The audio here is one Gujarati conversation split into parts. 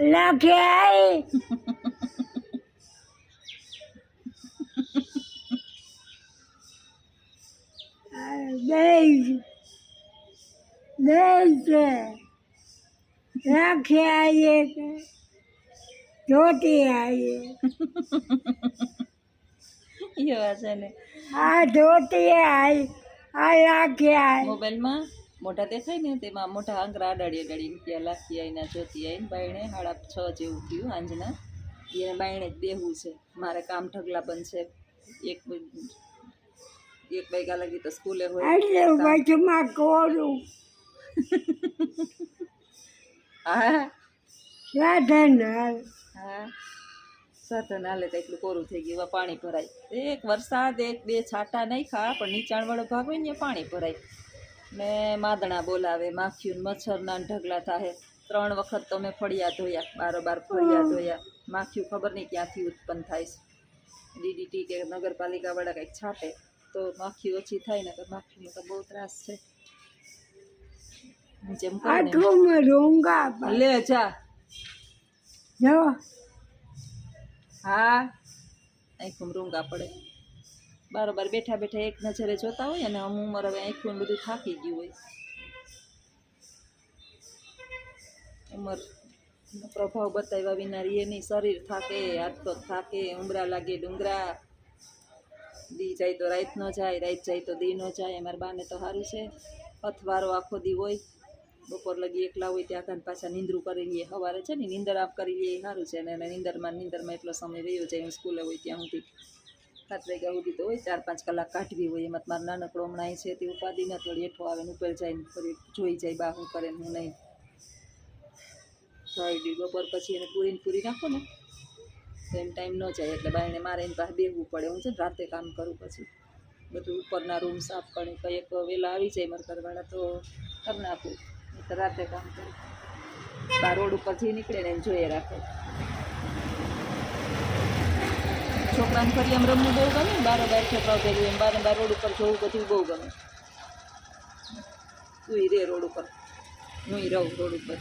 લાખે દેશ દેશ છે. આવીએ કે ધોતી આવીએ એવા છે ને. આ ધોતી આવી આ લાખે આવી મોબાઈલમાં? મોઢા દેખાય ને તેમાં મોઢા આંકરા અડાડી અડાડીને ત્યાં લાખી આવીને જોતી આવીને બાયણે હાડા છ જેવું થયું આંજના. એને બાયણે જ બેહવું છે. મારે કામ ઢગલા બનશે એક એક વાગ્યા લગી તો સ્કૂલે હોય. એટલે કોરું હા સાધન હા. સાધન હાલે તો એટલું કોરું થઈ ગયું. પાણી ભરાય. એક વરસાદ એક બે છાંટા નહીં ખા પણ નીચાણવાળો ભાગ હોય ને પાણી ભરાય. ને માદણા બોલાવે માખીયું મચ્છરના ઢગલા થાય ત્રણ વખત તો મેં ફળિયા ધોયા બારોબાર ફળિયા ધોયા. માખીયું ખબર નહીં ક્યાંથી ઉત્પન્ન થાય છે. ડીડીટી કે નગરપાલિકાવાળા કંઈક છાંટે તો માખી ઓછી થાય ને તો માખીનો તો બહુ ત્રાસ છે. જેમ રૂંગા લે જા. હા. આંખું રૂંગા પડે. બારોબાર બેઠા બેઠા એક નજરે જોતા હોય અને અમુક ઉંમર હવે આંખું બધું થાકી ગયું હોય. ઉંમર પ્રભાવ બતાવ્યા વિના એની શરીર થાકે, હાથ પગ થાકે ઉમરા લાગે, ડુંગરા. દી જાય તો રાત ન જાય, રાત જાય તો દી ન જાય, અમારા બાને તો સારું છે. અથવારો આખો દી હોય. બપોર લગી એકલા હોય ત્યાં કાન પાછા નિંદરું કરી લઈએ. સવારે છે ને, નિંદર આપ કરી લઈએ સારું છે. અને નિંદરમાં નિંદરમાં એટલો સમય રહ્યો જાય, હું સ્કૂલે હોય ત્યાં સુધી. સાત વાગ્યા સુધી તો હોય, ચાર પાંચ કલાક કાઢવી હોય. એમાં મારો નાનકડો હમણાં છે તે ઉપાધિ ન થોડી હેઠો આવે ને ઉપર જાય ને ફરી જોઈ જાય બા હું કરે હું નહીં. સાઈડી બપોર પછી એને પૂરીને પૂરી નાખો ને એમ ટાઈમ ન જાય. એટલે બાઈને મારે એની પાસે બેહવું પડે. હું છે ને રાતે કામ કરું પછી. બધું ઉપરના રૂમ સાફ કરી કંઈક વહેલા આવી જાય મારા ઘરવાળા તો કરી નાખું. રાતે કામ કરું. બાર રોડ ઉપરથી નીકળે ને એમ જોઈએ રાખે. છોકરાને ફરી એમ રમવું બહુ ગમે ને? બારો બાર છોકરાઓ ભેગું એમ બાર બાર રોડ ઉપર જોવું બધું બહુ ગમે. તું રે રોડ ઉપર. હું રહું રોડ ઉપર.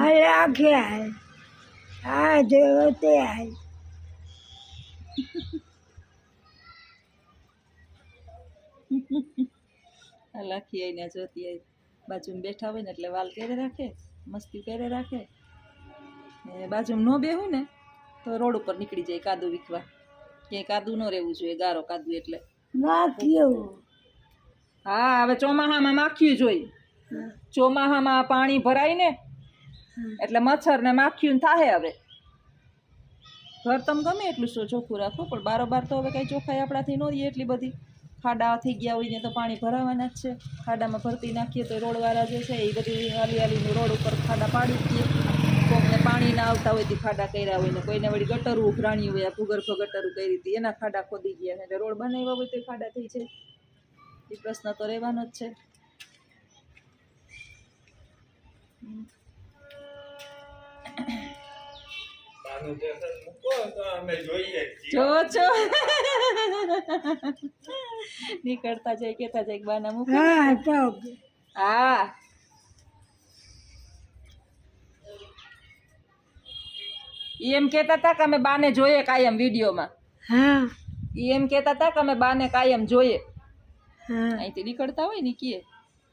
આ લાખે આવી આ ધોતી આવી આ લાખી આવીને જોતી આવી બાજુમાં બેઠા હોય ને એટલે વાલ કરે રાખે મસ્તી કરે રાખે. ને બાજુમાં ન બેહું ને તો રોડ ઉપર નીકળી જાય કાદુ વીખવા. ક્યાંય કાદુ ન રહેવું જોઈએ ગારો કાદુ એટલે. હા હવે ચોમાહામાં માખ્યું જોઈએ. ચોમાહામાં પાણી ભરાય ને એટલે મચ્છર ને માખ્યું થાય હવે. ઘર તમે ગમે એટલું શું ચોખ્ખું રાખો પણ બારોબાર તો હવે કાંઈ ચોખ્ખાઈ આપણાથી ન રહીએ એટલી બધી. ખાડા થઈ ગયા હોય ને તો પાણી ભરાવાના જ છે. ખાડામાં ભરતી નાખીએ તો રોડવાળા જે છે એ બધી હાલી હાલીનું રોડ ઉપર ખાડા પાડી દઈએ કોકને પાણી ના આવતા હોય તે ખાડા કર્યા હોય ને કોઈને વળી ગટરું ઉઘરાણ્યું હોય આ ભૂગર્ભ ગટરું કરી હતી એના ખાડા ખોદી ગયા છે. એટલે રોડ બનાવ્યા હોય તો ખાડા થઈ છે એ પ્રશ્ન તો રહેવાનો જ છે. જો છો નીકળતા જાય કેતા જાય બાના મૂકો. હા તો હા ઈ એમ કહેતા હતા કે અમે બાને જોઈએ કાયમ વિડીયોમાં. હા. એમ કહેતા હતા કે અમે બાને કાયમ જોઈએ. હા. અહીંથી નીકળતા હોય ને કીએ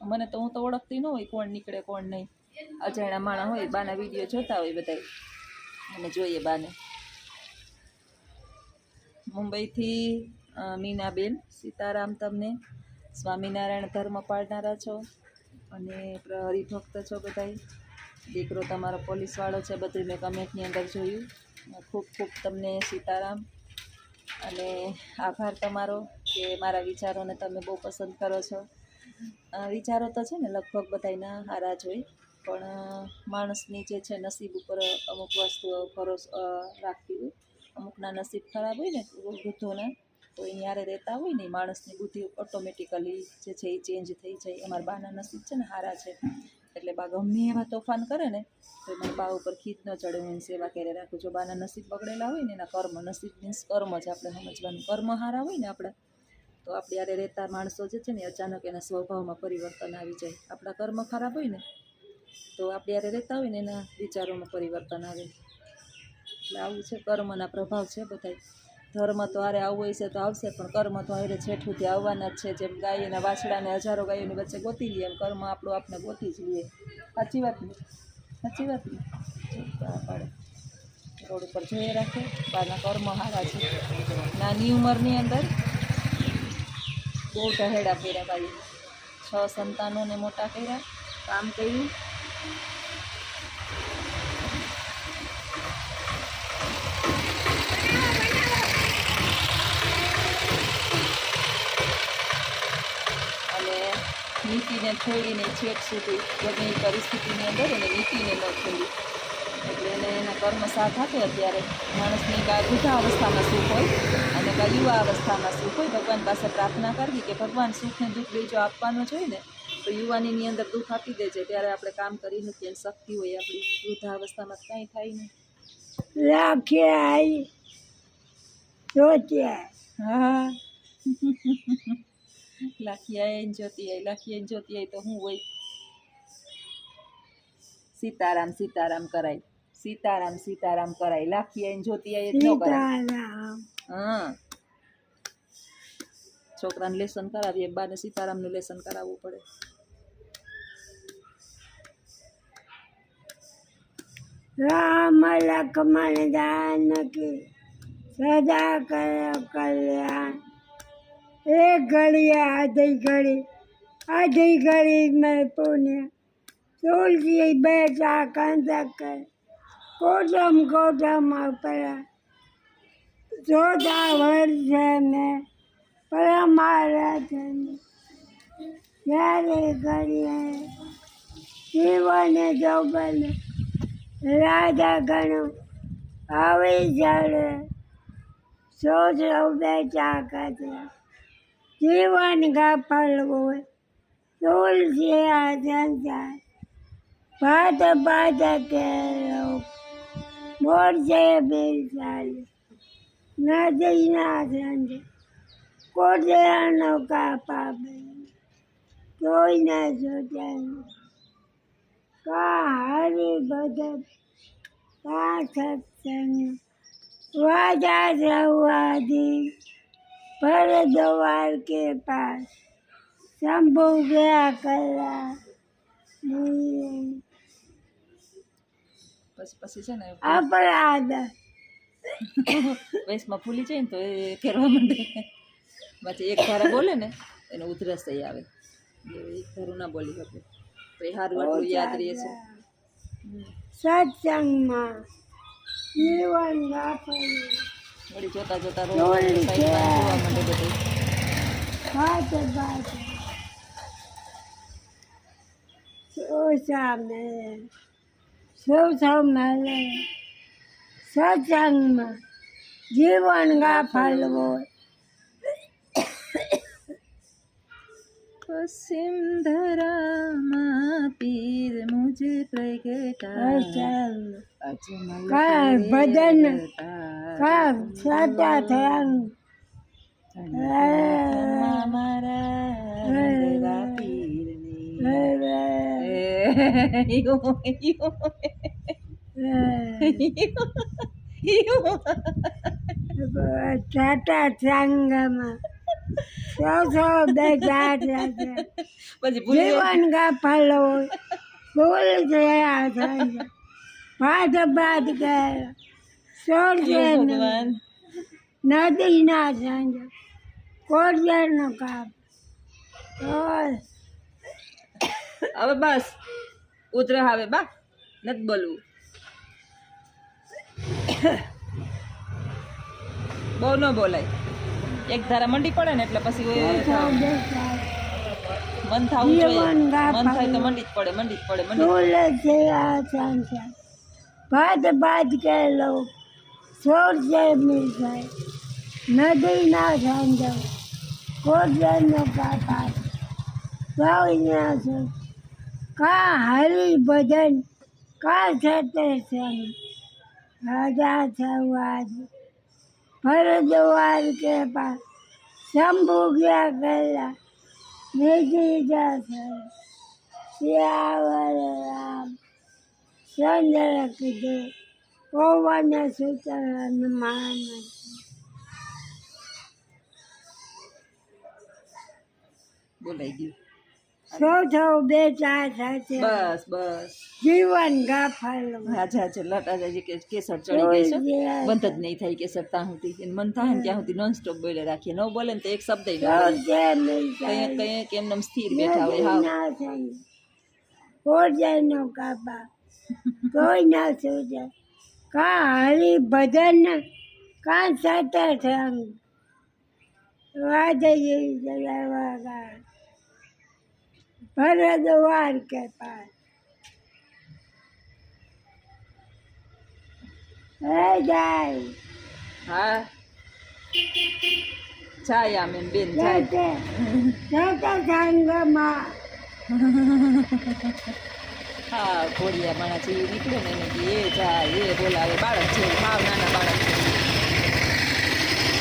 મને તો હું તો ઓળખતી ન હોય કોણ નીકળે કોણ નહીં. અજાણ્યા માણસ હોય બાના વીડિયો જોતા હોય બધા અને જોઈએ બાને. મુંબઈથી મીનાબેન સીતારામ તમને. સ્વામિનારાયણ ધર્મ પાળનારા છો. અને હરિભક્ત છો બધાય. દીકરો તમારો પોલીસવાળો છે, બધું મેં કમેન્ટની અંદર જોયું. ખૂબ ખૂબ તમને સીતારામ. અને આભાર તમારો કે મારા વિચારોને તમે બહુ પસંદ કરો છો. વિચારો તો છે ને લગભગ બધાયના સારા જ હોય. પણ માણસની જે છે નસીબ ઉપર અમુક વસ્તુઓ ભરોસો રાખવી હોય. અમુકના નસીબ ખરાબ હોય ને, વૃદ્ધોના, તો એ યારે રહેતા હોય ને માણસની બુદ્ધિ ઓટોમેટિકલી જે છે એ ચેન્જ થઈ જાય. અમારા બાના નસીબ છે ને સારા છે. એટલે બા ગમે એવા તોફાન કરે ને, તો એમાં બા ઉપર ખીત ન ચડે હું સેવા કરે રાખું? જો બાના નસીબ બગડેલા હોય ને, એના કર્મ, નસીબ મીન્સ કર્મ જ આપણે સમજવાનું. કર્મ હારા હોય ને આપણે, તો આપણે યારે રહેતા માણસો જે છે ને અચાનક એના સ્વભાવમાં પરિવર્તન આવી જાય. આપણા કર્મ ખરાબ હોય ને, તો આપણે યારે રહેતા હોય ને, એના વિચારોમાં પરિવર્તન આવે. એટલે આવું છે, કર્મના પ્રભાવ છે બધાય. ધર્મ તો હારે આવવું હોય છે તો આવશે, પણ કર્મ તો હારે છેઠુંથી આવવાના જ છે. જેમ ગાયના, વાછડાને, હજારો ગાયોની વચ્ચે ગોતી લઈએ એમ કર્મ આપણું આપણે ગોતી જ લઈએ. સાચી વાત ને? સાચી વાત ને? પાડે. રોડ ઉપર જોઈએ રાખે. બાના કર્મ હારા છે. નાની ઉંમરની અંદર બહુ ઢહેડા કર્યા ભાઈ છ સંતાનોને મોટા કર્યા. કામ કર્યું અને નીતિને છોડીને છેક સુધી ગમે પરિસ્થિતિની અંદર એને નીતિને ન છોડી. એટલે એને એના કર્મ સાથ આપે અત્યારે. માણસની કા વૃદ્ધાવસ્થામાં સુખ હોય અને કા યુવા અવસ્થામાં સુખ હોય ભગવાન પાસે પ્રાર્થના કરવી કે ભગવાન સુખને દુઃખ બે જો આપવાનું જોઈએ ને તો યુવાનીની અંદર દુઃખ આપી દેજે. ત્યારે આપણે કામ કરી નથી અને શક્તિ હોય આપણી. વૃદ્ધા અવસ્થામાં કાંઈ થાય નહીં. રાખ્યા હા. લાખી આય ને જોતી આય લાખી આય ને જોતી આય તો હું હોય સીતારામ સીતારામ કરાય સીતારામ સીતારામ કરાય લાખી આય ને જોતી આય જ ન કરાય સીતારામ હા છોકરાને લેસન કરાવીએ બાને સીતારામનું લેસન કરાવવું પડે રામ લક્ષ્મણ જાનકી સદા કર કલ્યાણ એક ઘડી આધી ઘડી આધી ઘડી મેં પુણ્ય. તુલસી બેટા કરે. કોટમ કોટમ અપરા જોતા વર્ષે મેં પરમારથ જ્યારે ઘડીએ જીવન જોબન રાધા ઘણું આવી જડે સોચ બેચા કરે જીવન ગફલવું તુલસી આ સંસાર ભાત ભાત કેરો મોરસે બેસાલ નદી ના સંજ કોટે અનોકા પાપે કોઈ ના જોતા કા હરી ભગત કા સત્સંગ વાજા સવાદી પર દ્વાર કે પાસ? શંભુ ગયા કલા પછી છે ને અપરાધ વેશમાં ફૂલી જાય ને તો એ કરવા માંડે. પછી એક ધારા બોલે ને એને ઉધરસ થઈ આવે. એક ધારું ના બોલી શકે. તો એ હારું આટલું યાદ રહે છે સત્સંગમાં જીવન વાપરવું વળી જોતા જોતા. જોવા માંડે બધું. ભાત ભાત સોસા મેળે સોસા મેળે સત્સંગમાં જીવન ગાફલવું પશ્ચિમ ધરામાં પીર મુજે પ્રગટા કા ભજન કા સતા થયા મારા. ટાટા સંગમાં સૌ સૌ બેઠા છે પછી ભૂલી જાય. જીવન ભૂલ થાય ભાત બાદ ગયા. સોળ છે ઈયો ભગવાન નદી ના સંજ. નો કાપ. હવે બસ. ઉતરા હવે બા. નથી બોલવું. બહુ ન બોલાય. એક ધારા મંડી પડે ને એટલે પછી મન થવું જોઈએ. મન થાય તો મંડી જ પડે મંડી જ પડે મંડી જ ભાત ભાત કહેલો. સોળ છે મિલ નદી ના સંજ કોરિયર નો કાપ સૌ ના છે. કા હરી ભજન? કા સતે સંગ રાજા સવાદ ભર કે પા શંભુ ગયા ગયેલા નિધિ જશે શ્યાવર રામ. ચંદ્ર કીધું પવન સૂત્ર માન બોલાઈ ગયું. સો બેટા સાથે. બસ બસ. જીવન ગાફાલો. હાજા લટ હાજા કે કેસર ચડી ગઈ છે. બંધ જ નહીં થાય કેસર ત્યાં સુધી. મન થાય ને ત્યાં સુધી નોન સ્ટોપ બોલે રાખીએ. ન બોલે ને તો એક શબ્દ ન બોલે. કઈ કઈ કેમ નમ સ્થિર બેઠા હોય. હાવ નો કાપા કોઈ ના સુજે કા હરી ભજન કા સતત સંગ વાદળી જલાવા ભરદ્વાર કે પાસ હે જાય. હા. છાયા મેં બેન જાય જતે સંગમાં. હા ઘોડિયા માણસ એ નીકળે ને એને કે એ જાય એ બોલાવે બાળક છે માવ નાના બાળક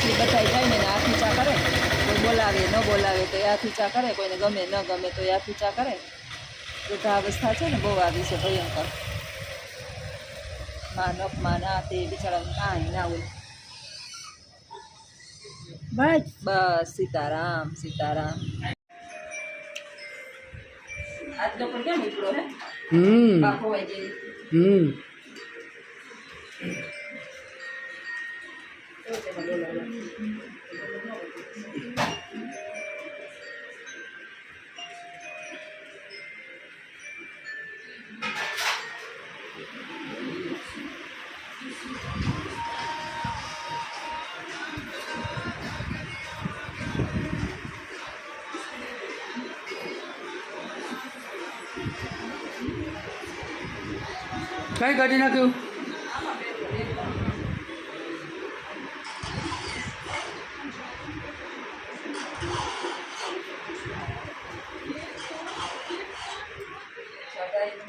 એ બધાય જાય ને એને હાથ ઊંચા કરે. કોઈ બોલાવે ન બોલાવે તો એ હાથ ઊંચા કરે કોઈને ગમે ન ગમે તો એ હાથી ચા કરે. વૃદ્ધાવસ્થા છે ને બહુ આવી છે ભયંકર. માન અપમાન આ તે બિચારાને કાંઈ ના હોય. બસ. બસ સીતારામ સીતારામ. આજ લોકો કેમ ઉપડો હે? હમ બાપો હોય જેવી કાઢી નાખ્યું?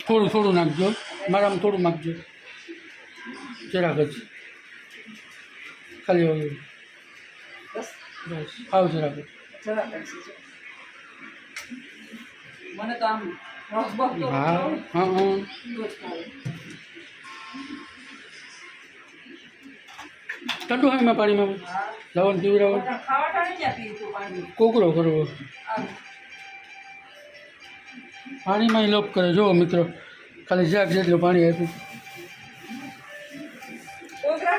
થોડું થોડું નાખજો. મારામાં થોડું નાખજો જરાક જ. ખાલી હવે. બસ. આવ જરાક. મને તો આમ હા હા હા. ઠંડુ હોય એમાં પાણીમાં. લવણ લાવવાનું પીવડાવવાનું પણ ખાવા ટાણે ક્યાં પીવું તું કોકરો કરવો. પાણીમાં લોપ કરે. જો મિત્રો ખાલી જાગ જેટલું પાણી આપ્યું. કોગરા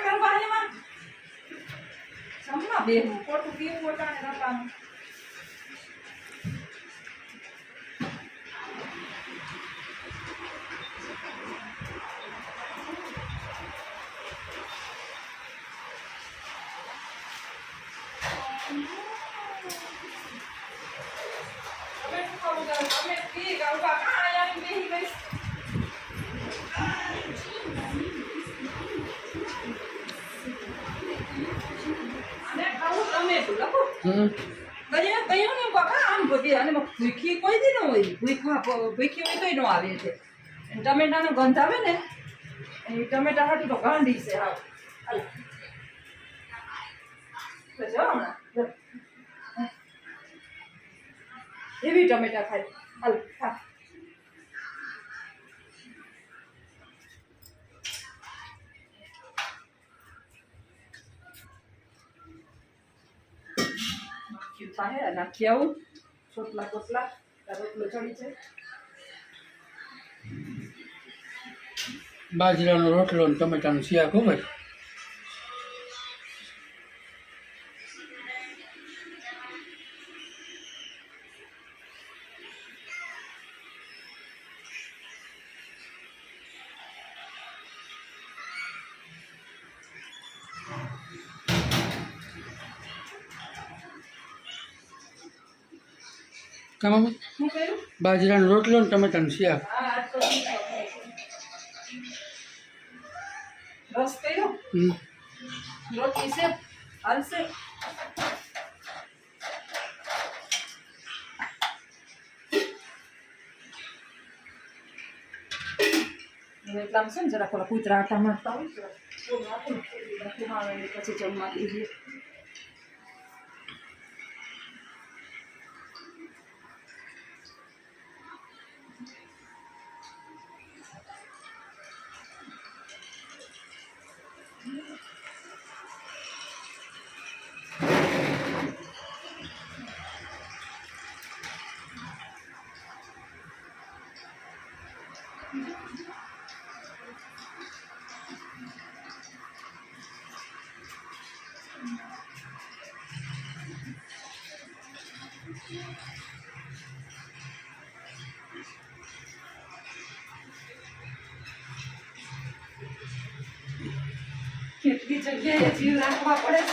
ભૂખી કોઈ દી ન હોય. ભૂખા ભૂખી હોય તોય ન આવે છે. ટમેટાનો ગંધ આવે ને, એ ટમેટા હાટું તો ગાંડી છે. તો જો હમણાં એવી ટમેટા ખાય. હાલ, ખા. થાય નાખી આવું ચોટલા તાર રોટલો ચડી છે બાજરાનો રોટલો ને ટમેટાનું શિયાક હો કર્યું બાજરાનો રોટલો ને ટમેટાનું શિયાક હા આજ તો શું ખાવું? રસ કર્યો? હમ. રોટલી છે? એટલામાં ને જરાક ઓલા કૂતરા આટા મારતા હોય. પછી જમવા દઈએ કેટલી જગ્યાએ જીવ રાખવા પડે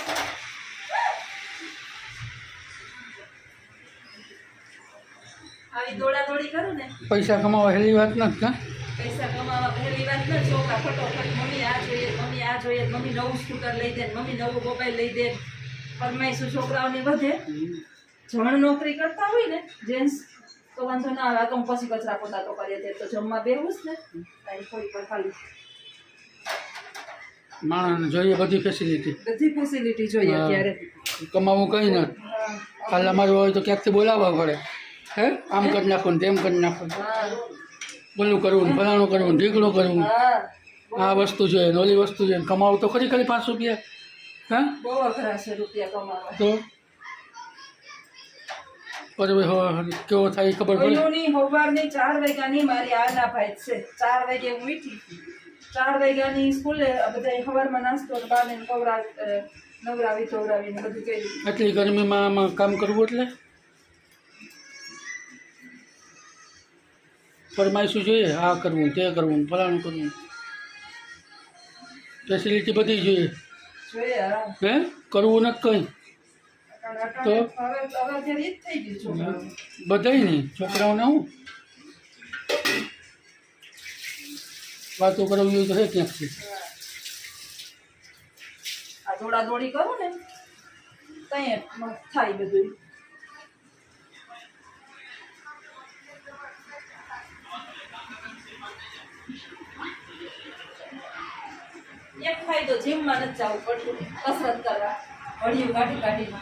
આવી દોડા દોડી કરું ને? પૈસા કમાવા હેલી વાત નથી પૈસા કમાવા પહેલી વાત ન છોકરા ફટોફટ આ જોઈએ મમ્મી નવું સ્કૂટર લઈ દે મમ્મી નવું મોબાઈલ લઈ દે. ફરમાઈશું છોકરાઓની વધે જણ નોકરી કરતા હોય ને જેન્ટ્સ તો વાંધો ના આવે. તો પછી કચરા પોતા તો કરીએ તે તો જમવા બેવું જ ને. કાંઈ કોઈ પણ ખાલી. માણસને જોઈએ બધી ફેસિલિટી બધી ફેસિલિટી જોઈએ. અત્યારે. કમાવું કંઈ ન. ખાલા મારવા હોય તો ક્યાંકથી બોલાવવા પડે? હે? આમ કરી નાખો ને તેમ કરી નાખો. બોલું કરવું ફલાણું કરવું ઢીકણું કરવું. આ વસ્તુ જોઈએ ને ઓલી વસ્તુ જોઈએ કમાવું તો ખરી ખરી પાંચ રૂપિયા? હા? બહુ અઘરા છે રૂપિયા કમાવા. તો? પછી કેવો થાય ખબર પડે? સવારની ચાર વાગ્યાની મારી આના ભાઈ છે. ચાર વાગે હું ઉઠી ચાર વાગ્યાની સ્કૂલે બધા સવારમાં નાસ્તો ને બાને કવરા નવરાવી ધોવરાવીને બધું કર્યું. આટલી ગરમીમાં આમાં કામ કરવું એટલે? ફરમાઈશું જોઈએ આ કરવું તે કરવું ફલાણું કરવું. ફેસિલિટી બધી જોઈએ. હે. કરવું નથી કંઈ. તો? બધાય નહીં છોકરાઓને હું? વાતો કરવી હોય તો હે ક્યાંકથી? દોડા દોડી કરું ને તઈ થાય બધું. એક ફાયદો જીમમાં નથી જવું પડતું કસરત કરવા. વળિયું કાઢી કાઢીને.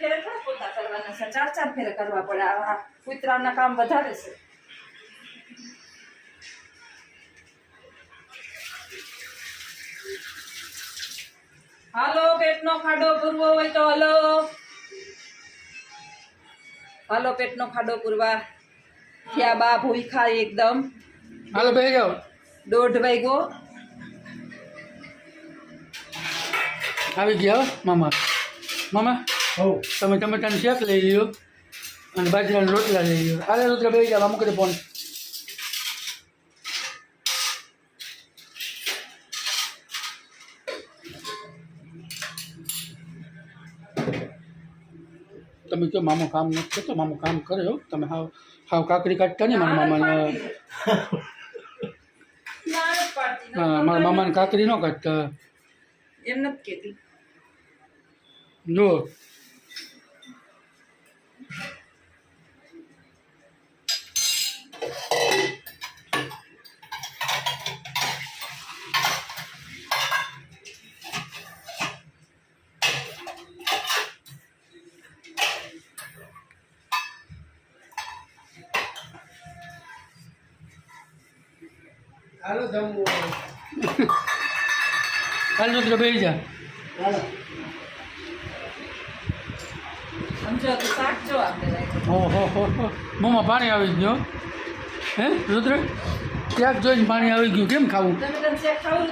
ફેરે થોડા પોતા કરવાના છે? ચાર ચાર ફેરે કરવા પડે. આ કુતરાના કામ વધારે છે. હાલો પેટનો ખાડો પૂરવો હોય તો હલો. હાલો પેટનો ખાડો પૂરવા. થયા બા ભૂખા એકદમ. હાલો ભાઈ ગયો દોઢ વાગ્યો. આવી ગયા મામા. મામા તમે ટમેટાની શેક લઈ લ્યો અને બાજરાના રોટલા લઈ લ્યો. હાલે રોટલા બે જાવ અમુક ફોન. તમે કહો મામો કામ નથી કરતો? મામો કામ કરે હો. તમે હાવ હાવ કાકડી કાઢતા નહીં મારા મામાને. ના ના હા, મારા મામાને કાકડી ન કાઢતા. એમ નથી કહેતી. જો હાલ રુદ્ર બેસી જા. સમજો તો શાક જો આપણે રાખ્યું. ઓહો હો હો. મોંમાં પાણી આવી ગયો હે. રુદ્ર? ક્યાંક જોઈને પાણી આવી ગયું કેમ ખાવું? તમે ખાવું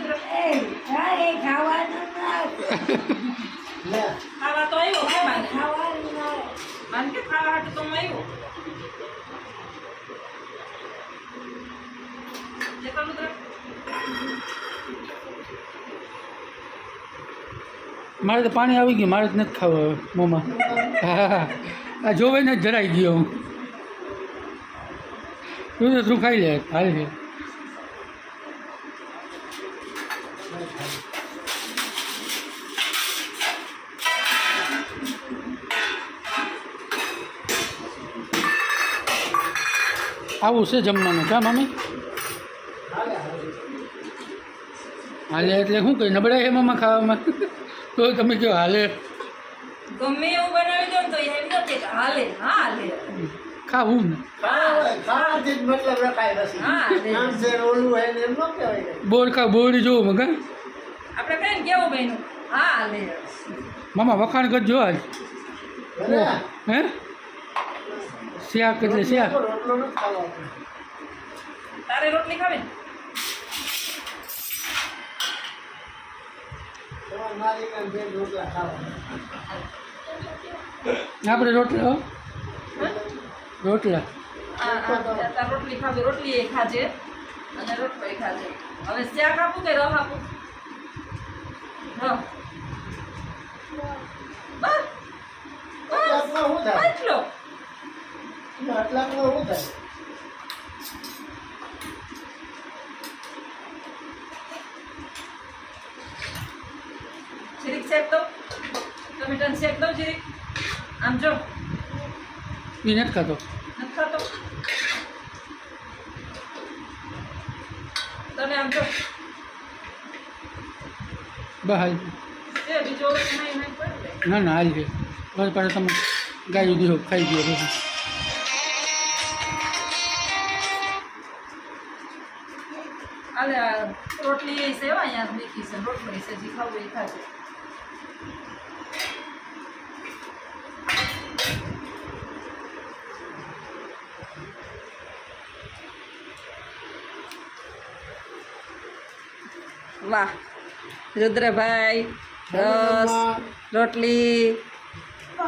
મારે તો પાણી આવી ગયું, મારે તો નથી ખાવું હવે, મોંમાં. હા આ જોવે ને જરાઈ ગયો હું. તું તો તું ખાઈ લે, હાલ છે આવું છે જમવાનું ક્યાં મમ્મી? હાલે એટલે શું કહે નબળા છે મમ્મા ખાવામાં? તો તમે કહો હાલે. ગમે એવું બનાવી દો તો એમ નથી હાલે હા હાલે. ખાવું ને. બોર ખા બોરી જોવું મગા આપણે કઈ કેવું બન્યું? હા હાલે. મામા વખાણ કરજો આજ. હે? શાક એટલે શાક. તારે રોટલી ખાવી ને તમારે મારી કાન બે રોટલા ખાવા આપણે રોટલો? હો. રોટલા. રોટલી ખાવી રોટલી એ ખાજે. અને રોટલો એ ખાજે. હવે શાક આપું કે રહ આપું? બસ. બસ. થાય? આટલો શું થાય જીરીક શેક દો ટમેટાને શેક દો જીરીક આમ જો એ નથી ખાતો નથી ખાતો તને આમ જો બહાર એ બીજો નહીં નહીં પડે ના ના હાલ છે બસ પાછા તમે ગાયું દીધો ખાઈ ગયો પછી આલે આ રોટલી એ સેવા અહીંયા મૂકી છે રોટલી છે જે ખાવું એ ખાજે વાહ. રુદ્રભાઈ રસ રોટલી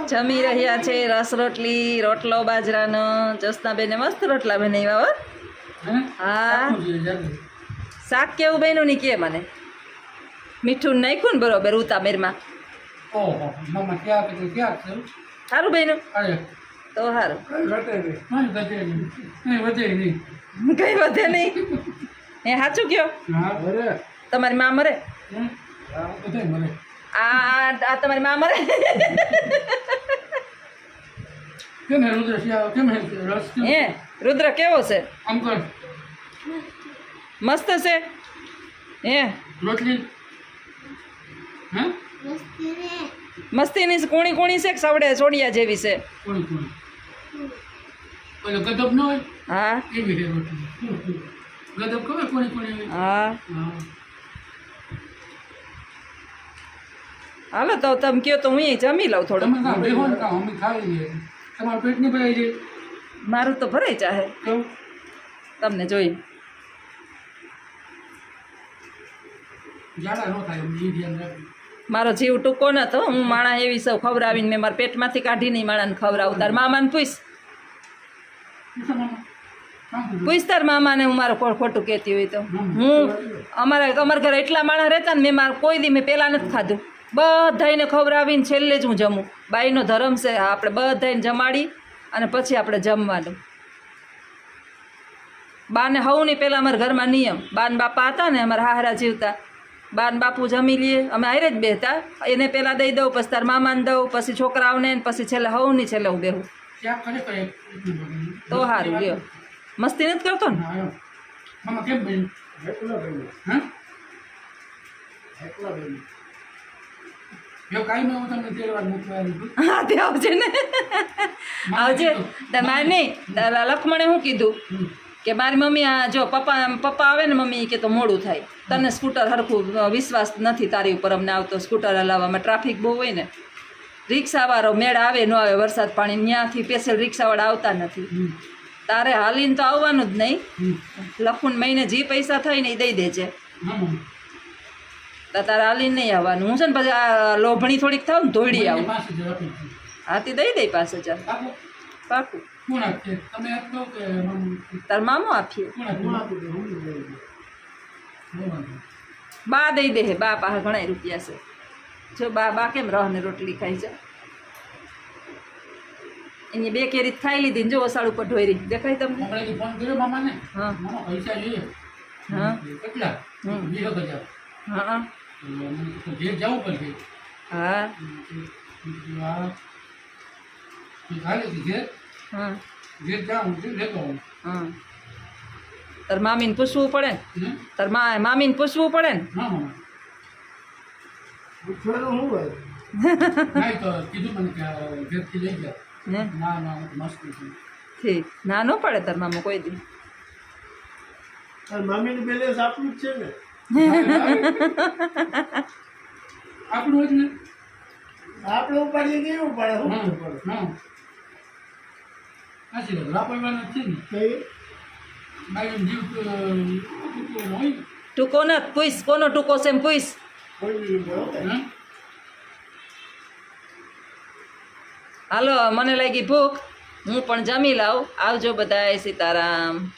જમી રહ્યા છે. રસ રોટલી રોટલો બાજરાનો. જસનાબેને મસ્ત રોટલા બનાવ્યા હો. હા. શાક કેવું બન્યું ની કે મને? મીઠું નાખ્યું ને બરોબર ઉતામેરમાં સારું બહેનું તો સારું. કઈ વધે નહીં. એ સાચું કયો? તમારી મા મરે? આ આ તમારી મા મરે? કેમ હે રુદ્ર કેમ હે રસ હે રુદ્ર કેવો છે? મસ્ત છે? હે? રોટલી? હે? મસ્તીની કુણી કુણી છે કે સવડે સોડિયા જેવી છે? કોણી કોણી. ગદબ ન હોય? હા. એવી રોટલી. ગદબ ખબર કોણી કોણી હા. હા. હાલો તો તમે કહો તો હું જમી લઉં થોડું તમારું પેટ નહીં ભરાઈ જાય મારું તો ભરાઈ ચાહે તમને જોઈ. મારો જીવ ટૂંકો નતો. હું માણા એવી સૌ ખવડાવીને મેં મારા પેટમાંથી કાઢી નહીં માણાને ખવડાવું. તાર મામાને પૂછ. પૂછો તાર મામાને હું મારો ખોટ ખોટું કહેતી હોય તો. હું અમારા અમારા ઘરે એટલા માણસ રહેતા ને મેં મારા કોઈ દી મેં પહેલાં નથી ખાધું. બધાને ખવડાવીને છેલ્લે જ હું જમું. બાઈનો ધર્મ છે આપણે બધાને જમાડી અને પછી આપણે જમવાનું. બાને હવની પહેલાં અમારા ઘરમાં નિયમ. બાન બાપા હતા ને અમારા હાહરા જીવતા. બાન બાપુ જમી લઈએ અમે હારે જ બેહતા. એને પહેલાં દઈ દઉં પછી તાર મામાને દઉં પછી છોકરાઓને પછી છેલ્લે હવની છેલ્લે હું બેહું. તો સારું લ્યો. મસ્તી નથી કરતો ને હા, એમ. મામા કેમ બન્યું એકલા બન્યું. હા એકલા બન્યું. જો કાંઈ હું તમને તેર મૂકવા આવી હા તે આવજે ને. આવજે. તાર મારે નહીં લખમણે શું કીધું કે મારી મમ્મી આ જો પપ્પા પપ્પા આવે ને મમ્મી કે તો મોડું થાય. તને સ્કૂટર હરખું વિશ્વાસ નથી તારી ઉપર અમને આવતો સ્કૂટર હલાવવામાં. ટ્રાફિક બહુ હોય ને. રિક્ષાવાળો મેળ આવે ન આવે વરસાદ પાણી ત્યાંથી સ્પેશિયલ રિક્ષાવાળા આવતા નથી. તારે હાલીને તો આવવાનું જ નહીં. લખુન મહિને જે પૈસા થાય ને એ દઈ દેજે. તારે હાલીને નહીં આવવાનું. હું છે ને પછી આ લોભણી થોડીક થાવ ને ધોળી મને આવું. હાથી દઈ દઈ પાસે ચાલ. પાકું? તાર મામો આપીએ હું હું. બા દઈ દે બા પાસે ઘણા રૂપિયા છે. જો બા બા કેમ રહ ને રોટલી ખાઈ જા. એની બે કેરી ખાઈ લીધી ને જો ઓસાળ ઉપર ઢોરી. દેખાય તમને? હમણાંથી ફોન કર્યો મામાને? હા. પૈસા જોઈએ હા. કેટલા? હમ. હા. ઘેર જવું પડશે. હા. તાર મામીને પૂછવું પડે ને? તાર મા મામીને પૂછવું પડે ને? હા મામા પૂછવાનું શું હોય. નહીં તો કીધું મને કે આ ઘેરથી લઈ ગયા ને ના ના ઠીક. ના ન પડે તાર મામા કોઈ દી. તાર મામીનું બેલેન્સ આપવું જ છે ને. આપણું જ ને? આપણે ઉપાડીએ કેવું પડે શું હા ખબર પડે હા. સાચી વાત વાપરવાના છે ને? કઈ જીવ ટૂંકો હોય ને. ટૂંકો ને પૂછ કોનો ટૂંકો છે એમ પૂછ. હાલો મને લાગી ભૂખ. હું પણ જમી લાવ. આવજો બધાએ સીતારામ.